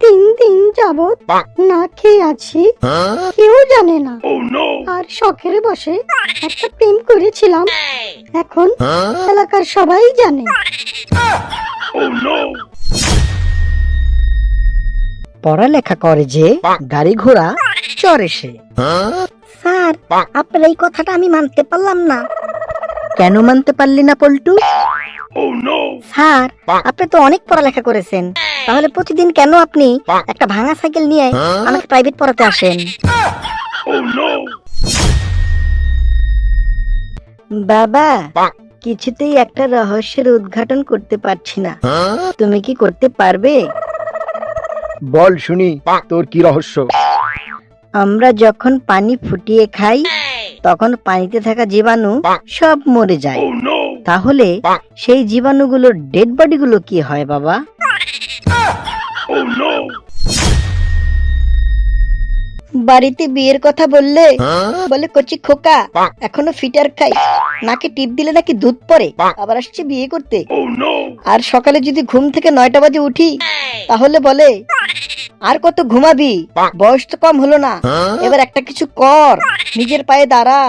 তিন দিন যাবৎ না খেয়ে আছি। কেউ জানে না। আর শখের বসে একটা প্রেম করেছিলাম। এখন এলাকার সবাই জানে। পড়ালেখা করে যে গাড়ি ঘোড়া চড়ে সে। স্যার আপনার এই কথাটা আমি মানতে পারলাম না। কেন মানতে পারলি না পল্টু? স্যার আপনি তো অনেক পড়ালেখা করেছেন। তাহলে প্রতিদিন কেন আপনি একটা ভাঙা সাইকেল নিয়ে আমাকে প্রাইভেট পড়াতে আসেন? বাবা কিছুতেই একটা রহস্যের উদ্ঘাটন করতে পারছি না। তুমি কি করতে পারবে? বল শুনি তোর কি রহস্য? আমরা যখন পানি ফুটিয়ে খাই তখন পানিতে থাকা জীবাণু সব মরে যায়। তাহলে সেই জীবাণুগুলোর ডেড বডিগুলো কি হয় বাবা? বাড়িতে বিয়ের কথা বললে বলে কচি খোকা এখনও ফিটার খাই। নাকি টিপ দিলে নাকি দুধ পড়ে। আবার আসছে বিয়ে করতে। আর সকালে যদি ঘুম থেকে নয়টা বাজে উঠি তাহলে বলে আর কত ঘুমাবি? বয়স তো কম হলো না। এবার একটা কিছু কর। নিজের পায়ে দাঁড়া।